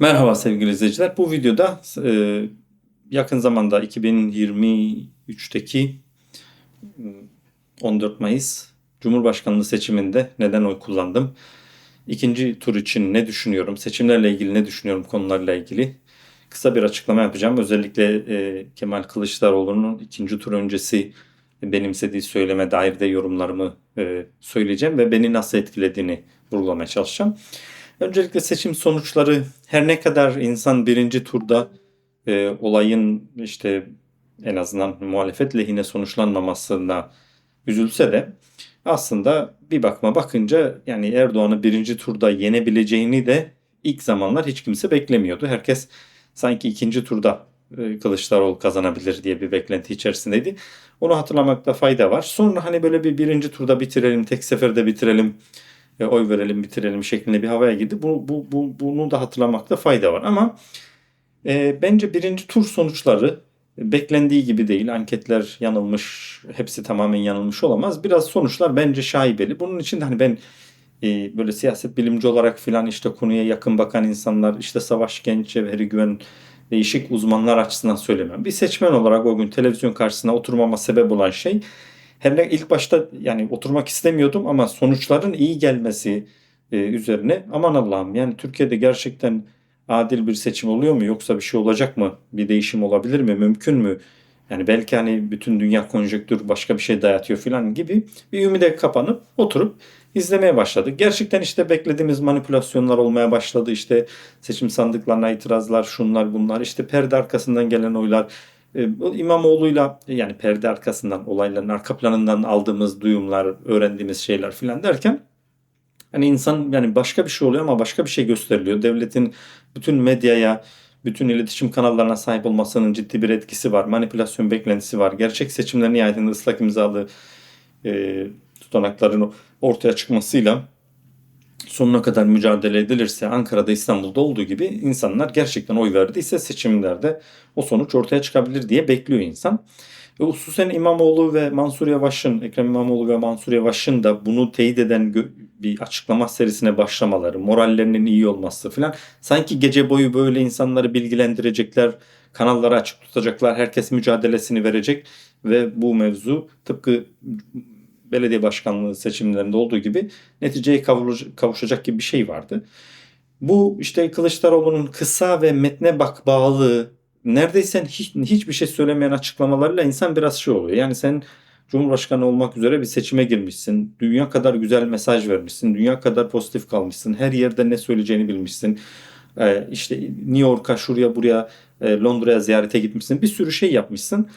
Merhaba sevgili izleyiciler. Bu videoda e, yakın zamanda 2023'teki e, 14 Mayıs Cumhurbaşkanlığı seçiminde neden oy kullandım? İkinci tur için ne düşünüyorum? Seçimlerle ilgili ne düşünüyorum konularla ilgili? Kısa bir açıklama yapacağım. Özellikle e, Kemal Kılıçdaroğlu'nun ikinci tur öncesi benimsediği söyleme dair de yorumlarımı e, söyleyeceğim ve beni nasıl etkilediğini vurgulamaya çalışacağım. Öncelikle seçim sonuçları her ne kadar insan birinci turda e, olayın işte en azından muhalefet lehine sonuçlanmamasına üzülse de aslında bir bakma bakınca yani Erdoğan'ı birinci turda yenebileceğini de ilk zamanlar hiç kimse beklemiyordu. Herkes sanki ikinci turda e, Kılıçdaroğlu kazanabilir diye bir beklenti içerisindeydi. Onu hatırlamakta fayda var. Sonra hani böyle bir birinci turda bitirelim, tek seferde bitirelim e, oy verelim bitirelim şeklinde bir havaya girdi. Bu, bu, bu, bunu da hatırlamakta fayda var. Ama e, bence birinci tur sonuçları beklendiği gibi değil. Anketler yanılmış, hepsi tamamen yanılmış olamaz. Biraz sonuçlar bence şaibeli. Bunun için de hani ben e, böyle siyaset bilimci olarak filan işte konuya yakın bakan insanlar, işte Savaş Genç, Cevheri Güven değişik uzmanlar açısından söylemem. Bir seçmen olarak o gün televizyon karşısına oturmama sebep olan şey her ne ilk başta yani oturmak istemiyordum ama sonuçların iyi gelmesi e, üzerine aman Allah'ım yani Türkiye'de gerçekten adil bir seçim oluyor mu yoksa bir şey olacak mı? Bir değişim olabilir mi? Mümkün mü? Yani belki hani bütün dünya konjonktür başka bir şey dayatıyor falan gibi bir ümide kapanıp oturup izlemeye başladık. Gerçekten işte beklediğimiz manipülasyonlar olmaya başladı. İşte seçim sandıklarına itirazlar, şunlar bunlar, işte perde arkasından gelen oylar. E, İmamoğlu'yla yani perde arkasından olayların arka planından aldığımız duyumlar, öğrendiğimiz şeyler filan derken hani insan yani başka bir şey oluyor ama başka bir şey gösteriliyor. Devletin bütün medyaya, bütün iletişim kanallarına sahip olmasının ciddi bir etkisi var. Manipülasyon beklentisi var. Gerçek seçimlerin nihayetinde ıslak imzalı e, tutanakların ortaya çıkmasıyla sonuna kadar mücadele edilirse Ankara'da İstanbul'da olduğu gibi insanlar gerçekten oy verdiyse seçimlerde o sonuç ortaya çıkabilir diye bekliyor insan. Ve hususen İmamoğlu ve Mansur Yavaş'ın, Ekrem İmamoğlu ve Mansur Yavaş'ın da bunu teyit eden bir açıklama serisine başlamaları, morallerinin iyi olması falan sanki gece boyu böyle insanları bilgilendirecekler, kanalları açık tutacaklar, herkes mücadelesini verecek ve bu mevzu tıpkı belediye başkanlığı seçimlerinde olduğu gibi neticeye kavuşacak gibi bir şey vardı. Bu işte Kılıçdaroğlu'nun kısa ve metne bak bağlı neredeyse hiç, hiçbir şey söylemeyen açıklamalarıyla insan biraz şey oluyor. Yani sen Cumhurbaşkanı olmak üzere bir seçime girmişsin. Dünya kadar güzel mesaj vermişsin. Dünya kadar pozitif kalmışsın. Her yerde ne söyleyeceğini bilmişsin. Ee, işte New York'a, şuraya, buraya, e, Londra'ya ziyarete gitmişsin. Bir sürü şey yapmışsın.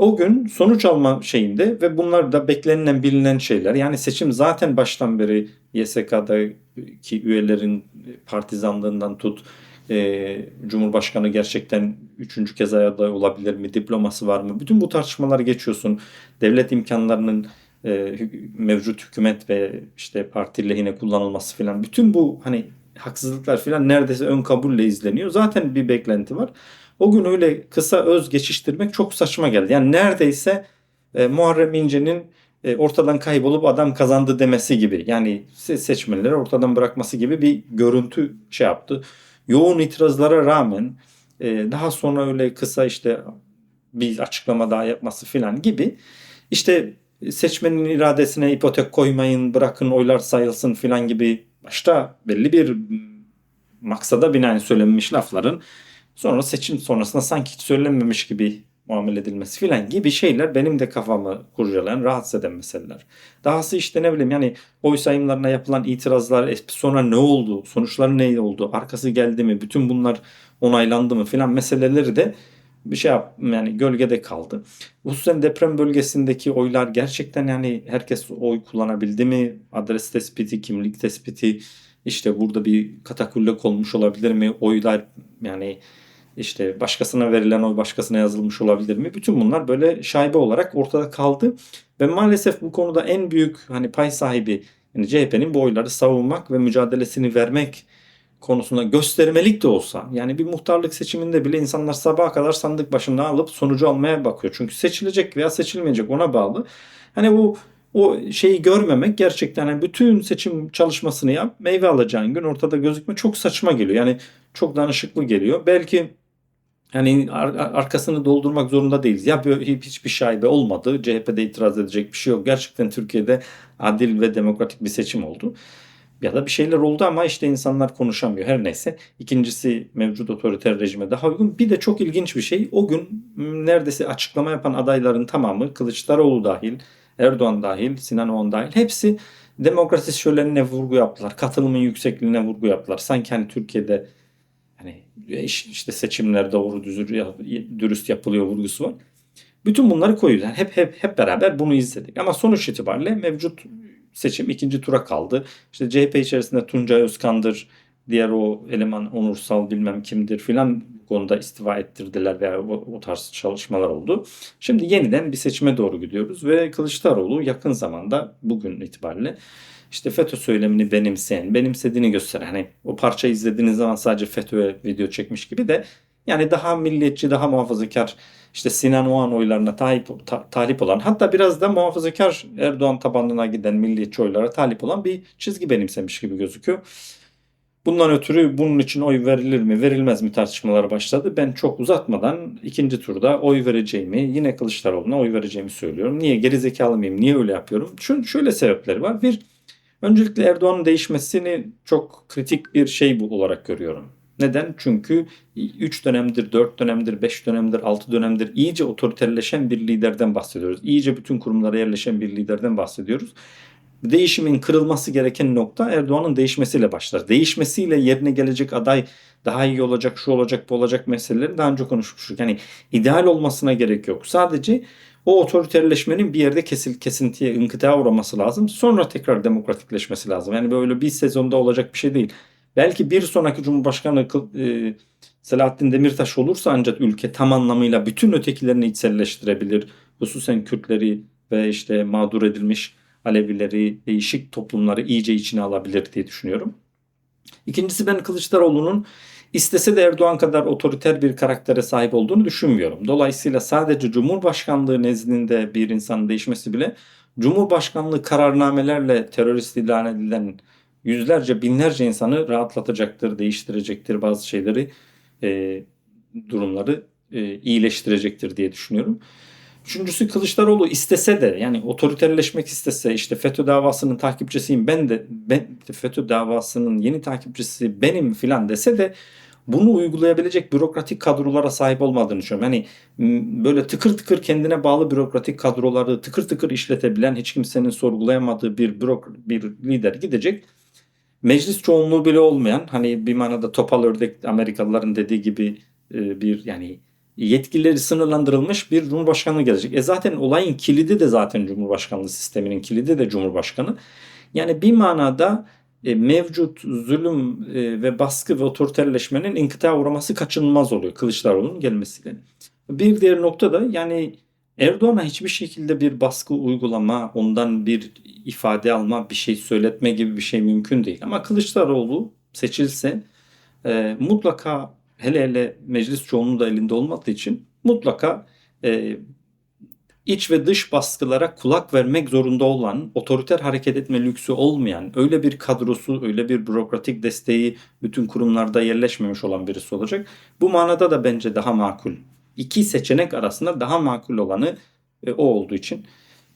O gün sonuç alma şeyinde ve bunlar da beklenilen bilinen şeyler. Yani seçim zaten baştan beri YSK'daki üyelerin partizanlığından tut e, Cumhurbaşkanı gerçekten üçüncü kez aday olabilir mi? Diploması var mı? Bütün bu tartışmaları geçiyorsun. Devlet imkanlarının e, mevcut hükümet ve işte parti lehine kullanılması filan. Bütün bu hani haksızlıklar filan neredeyse ön kabulle izleniyor. Zaten bir beklenti var. O gün öyle kısa öz geçiştirmek çok saçma geldi. Yani neredeyse e, Muharrem İnce'nin e, ortadan kaybolup adam kazandı demesi gibi. Yani seçmenleri ortadan bırakması gibi bir görüntü şey yaptı. Yoğun itirazlara rağmen e, daha sonra öyle kısa işte bir açıklama daha yapması filan gibi işte seçmenin iradesine ipotek koymayın, bırakın oylar sayılsın filan gibi başta belli bir maksada binaen söylenmiş lafların Sonra seçim sonrasında sanki hiç söylenmemiş gibi muamele edilmesi filan gibi şeyler benim de kafamı kurcalayan, rahatsız eden meseleler. Dahası işte ne bileyim yani oy sayımlarına yapılan itirazlar sonra ne oldu, sonuçlar ne oldu, arkası geldi mi, bütün bunlar onaylandı mı filan meseleleri de bir şey yap yani gölgede kaldı. Hususen deprem bölgesindeki oylar gerçekten yani herkes oy kullanabildi mi? Adres tespiti, kimlik tespiti, işte burada bir katakullek olmuş olabilir mi? Oylar yani işte başkasına verilen oy başkasına yazılmış olabilir mi? Bütün bunlar böyle şaibe olarak ortada kaldı. Ve maalesef bu konuda en büyük hani pay sahibi yani CHP'nin bu oyları savunmak ve mücadelesini vermek konusunda göstermelik de olsa yani bir muhtarlık seçiminde bile insanlar sabaha kadar sandık başında alıp sonucu almaya bakıyor. Çünkü seçilecek veya seçilmeyecek ona bağlı. Hani bu o şeyi görmemek gerçekten yani bütün seçim çalışmasını yap meyve alacağın gün ortada gözükme çok saçma geliyor. Yani çok danışıklı geliyor. Belki hani ar- ar- arkasını doldurmak zorunda değiliz. Ya hiçbir şaibe olmadı. CHP'de itiraz edecek bir şey yok. Gerçekten Türkiye'de adil ve demokratik bir seçim oldu. Ya da bir şeyler oldu ama işte insanlar konuşamıyor. Her neyse. İkincisi mevcut otoriter rejime daha uygun. Bir de çok ilginç bir şey. O gün neredeyse açıklama yapan adayların tamamı Kılıçdaroğlu dahil, Erdoğan dahil, Sinan Oğan dahil hepsi demokrasi şölenine vurgu yaptılar. Katılımın yüksekliğine vurgu yaptılar. Sanki hani Türkiye'de hani iş- işte seçimler doğru düzür, dürüst yapılıyor vurgusu var. Bütün bunları koyuyoruz. Yani hep hep hep beraber bunu izledik. Ama sonuç itibariyle mevcut seçim ikinci tura kaldı. İşte CHP içerisinde Tuncay Özkan'dır, diğer o eleman Onursal bilmem kimdir filan konuda istifa ettirdiler veya o, o tarz çalışmalar oldu. Şimdi yeniden bir seçime doğru gidiyoruz ve Kılıçdaroğlu yakın zamanda bugün itibariyle işte FETÖ söylemini benimseyen, benimsediğini gösteren hani o parça izlediğiniz zaman sadece FETÖ'ye video çekmiş gibi de yani daha milliyetçi, daha muhafazakar işte Sinan Oğan oylarına talip, ta- talip olan hatta biraz da muhafazakar Erdoğan tabanına giden milliyetçi oylara talip olan bir çizgi benimsemiş gibi gözüküyor. Bundan ötürü bunun için oy verilir mi verilmez mi tartışmaları başladı. Ben çok uzatmadan ikinci turda oy vereceğimi yine Kılıçdaroğlu'na oy vereceğimi söylüyorum. Niye geri zekalı mıyım? Niye öyle yapıyorum? Şu, şöyle sebepleri var. Bir, öncelikle Erdoğan'ın değişmesini çok kritik bir şey bu olarak görüyorum. Neden? Çünkü 3 dönemdir, 4 dönemdir, 5 dönemdir, 6 dönemdir iyice otoriterleşen bir liderden bahsediyoruz. İyice bütün kurumlara yerleşen bir liderden bahsediyoruz. Değişimin kırılması gereken nokta Erdoğan'ın değişmesiyle başlar. Değişmesiyle yerine gelecek aday daha iyi olacak, şu olacak, bu olacak meseleleri daha önce konuşmuştuk. Yani ideal olmasına gerek yok. Sadece o otoriterleşmenin bir yerde kesil, kesintiye, inkıtığa uğraması lazım. Sonra tekrar demokratikleşmesi lazım. Yani böyle bir sezonda olacak bir şey değil. Belki bir sonraki Cumhurbaşkanı e, Selahattin Demirtaş olursa ancak ülke tam anlamıyla bütün ötekilerini içselleştirebilir. Hususen Kürtleri ve işte mağdur edilmiş Alevileri, değişik toplumları iyice içine alabilir diye düşünüyorum. İkincisi ben Kılıçdaroğlu'nun istese de Erdoğan kadar otoriter bir karaktere sahip olduğunu düşünmüyorum. Dolayısıyla sadece Cumhurbaşkanlığı nezdinde bir insanın değişmesi bile Cumhurbaşkanlığı kararnamelerle terörist ilan edilen yüzlerce binlerce insanı rahatlatacaktır, değiştirecektir bazı şeyleri, e, durumları e, iyileştirecektir diye düşünüyorum. Üçüncüsü Kılıçdaroğlu istese de yani otoriterleşmek istese işte FETÖ davasının takipçisiyim ben de ben FETÖ davasının yeni takipçisi benim filan dese de bunu uygulayabilecek bürokratik kadrolara sahip olmadığını düşünüyorum. Yani m, böyle tıkır tıkır kendine bağlı bürokratik kadroları tıkır tıkır işletebilen hiç kimsenin sorgulayamadığı bir bürok bir lider gidecek. Meclis çoğunluğu bile olmayan hani bir manada topal ördek Amerikalıların dediği gibi e, bir yani yetkileri sınırlandırılmış bir cumhurbaşkanı gelecek. E zaten olayın kilidi de zaten cumhurbaşkanlığı sisteminin kilidi de cumhurbaşkanı. Yani bir manada e, mevcut zulüm e, ve baskı ve otoriterleşmenin inkıta uğraması kaçınılmaz oluyor Kılıçdaroğlu'nun gelmesiyle. Bir diğer nokta da yani Erdoğan'a hiçbir şekilde bir baskı uygulama, ondan bir ifade alma, bir şey söyletme gibi bir şey mümkün değil. Ama Kılıçdaroğlu seçilse e, mutlaka hele hele meclis çoğunluğu da elinde olmadığı için mutlaka e, iç ve dış baskılara kulak vermek zorunda olan, otoriter hareket etme lüksü olmayan, öyle bir kadrosu, öyle bir bürokratik desteği bütün kurumlarda yerleşmemiş olan birisi olacak. Bu manada da bence daha makul. İki seçenek arasında daha makul olanı e, o olduğu için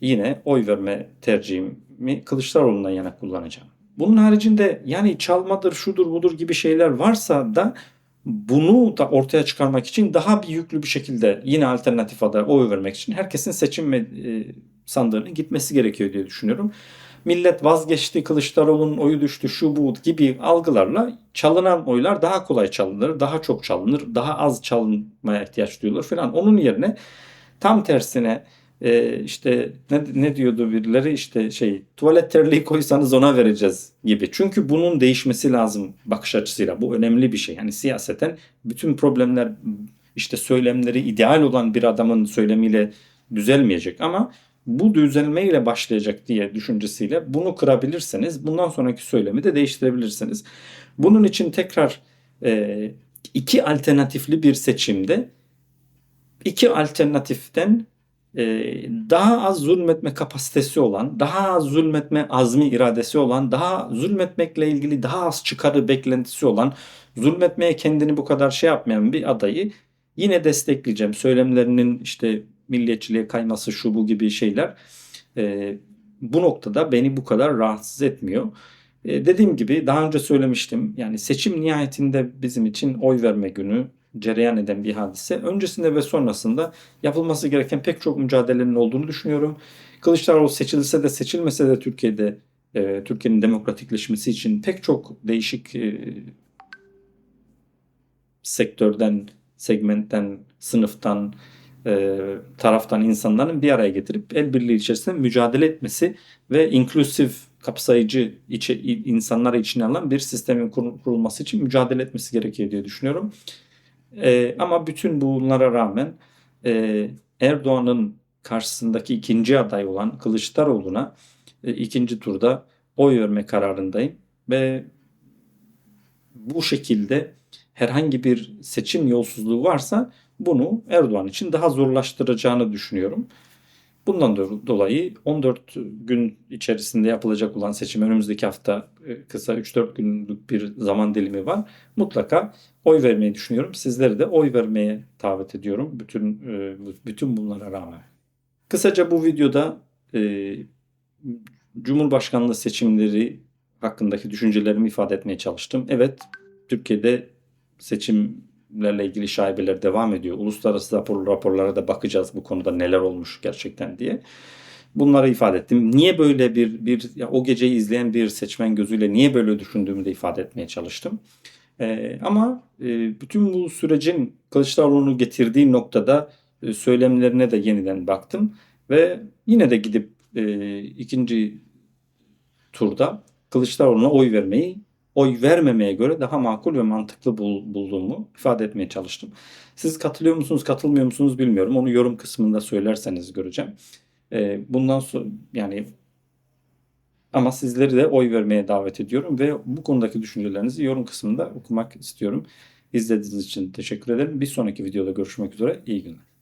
yine oy verme tercihimi Kılıçdaroğlu'ndan yana kullanacağım. Bunun haricinde yani çalmadır, şudur budur gibi şeyler varsa da bunu da ortaya çıkarmak için daha bir yüklü bir şekilde yine alternatif adaya oy vermek için herkesin seçim e, sandığına gitmesi gerekiyor diye düşünüyorum. Millet vazgeçti, Kılıçdaroğlu'nun oyu düştü, şu bu gibi algılarla çalınan oylar daha kolay çalınır, daha çok çalınır, daha az çalınmaya ihtiyaç duyulur falan. Onun yerine tam tersine e, işte ne, ne diyordu birileri işte şey tuvalet terliği koysanız ona vereceğiz gibi. Çünkü bunun değişmesi lazım bakış açısıyla. Bu önemli bir şey. Yani siyaseten bütün problemler işte söylemleri ideal olan bir adamın söylemiyle düzelmeyecek ama bu düzelmeyle başlayacak diye düşüncesiyle bunu kırabilirseniz bundan sonraki söylemi de değiştirebilirsiniz. Bunun için tekrar e, iki alternatifli bir seçimde iki alternatiften daha az zulmetme kapasitesi olan, daha az zulmetme azmi iradesi olan, daha zulmetmekle ilgili daha az çıkarı beklentisi olan, zulmetmeye kendini bu kadar şey yapmayan bir adayı yine destekleyeceğim. Söylemlerinin işte milliyetçiliğe kayması şu bu gibi şeyler e, bu noktada beni bu kadar rahatsız etmiyor. E, dediğim gibi daha önce söylemiştim. Yani seçim nihayetinde bizim için oy verme günü cereyan eden bir hadise. Öncesinde ve sonrasında yapılması gereken pek çok mücadelenin olduğunu düşünüyorum. Kılıçdaroğlu seçilse de seçilmese de Türkiye'de e, Türkiye'nin demokratikleşmesi için pek çok değişik e, sektörden, segmentten, sınıftan, e, taraftan insanların bir araya getirip el birliği içerisinde mücadele etmesi ve inklusif, kapsayıcı içe, insanları içine alan bir sistemin kur- kurulması için mücadele etmesi gerekiyor diye düşünüyorum. E, ama bütün bunlara rağmen e, Erdoğan'ın karşısındaki ikinci aday olan Kılıçdaroğlu'na e, ikinci turda oy verme kararındayım ve bu şekilde herhangi bir seçim yolsuzluğu varsa bunu Erdoğan için daha zorlaştıracağını düşünüyorum. Bundan do- dolayı 14 gün içerisinde yapılacak olan seçim önümüzdeki hafta e, kısa 3-4 günlük bir zaman dilimi var. Mutlaka oy vermeyi düşünüyorum. Sizleri de oy vermeye davet ediyorum bütün e, bütün bunlara rağmen. Kısaca bu videoda e, Cumhurbaşkanlığı seçimleri hakkındaki düşüncelerimi ifade etmeye çalıştım. Evet, Türkiye'de seçimlerle ilgili şaibeler devam ediyor. Uluslararası rapor, raporlara da bakacağız bu konuda neler olmuş gerçekten diye. Bunları ifade ettim. Niye böyle bir bir ya o geceyi izleyen bir seçmen gözüyle niye böyle düşündüğümü de ifade etmeye çalıştım. Ee, ama e, bütün bu sürecin Kılıçdaroğlu'nu getirdiği noktada e, söylemlerine de yeniden baktım ve yine de gidip e, ikinci turda Kılıçdaroğlu'na oy vermeyi oy vermemeye göre daha makul ve mantıklı bul- bulduğumu ifade etmeye çalıştım. Siz katılıyor musunuz, katılmıyor musunuz bilmiyorum. Onu yorum kısmında söylerseniz göreceğim. Ee, bundan sonra yani ama sizleri de oy vermeye davet ediyorum ve bu konudaki düşüncelerinizi yorum kısmında okumak istiyorum. İzlediğiniz için teşekkür ederim. Bir sonraki videoda görüşmek üzere. İyi günler.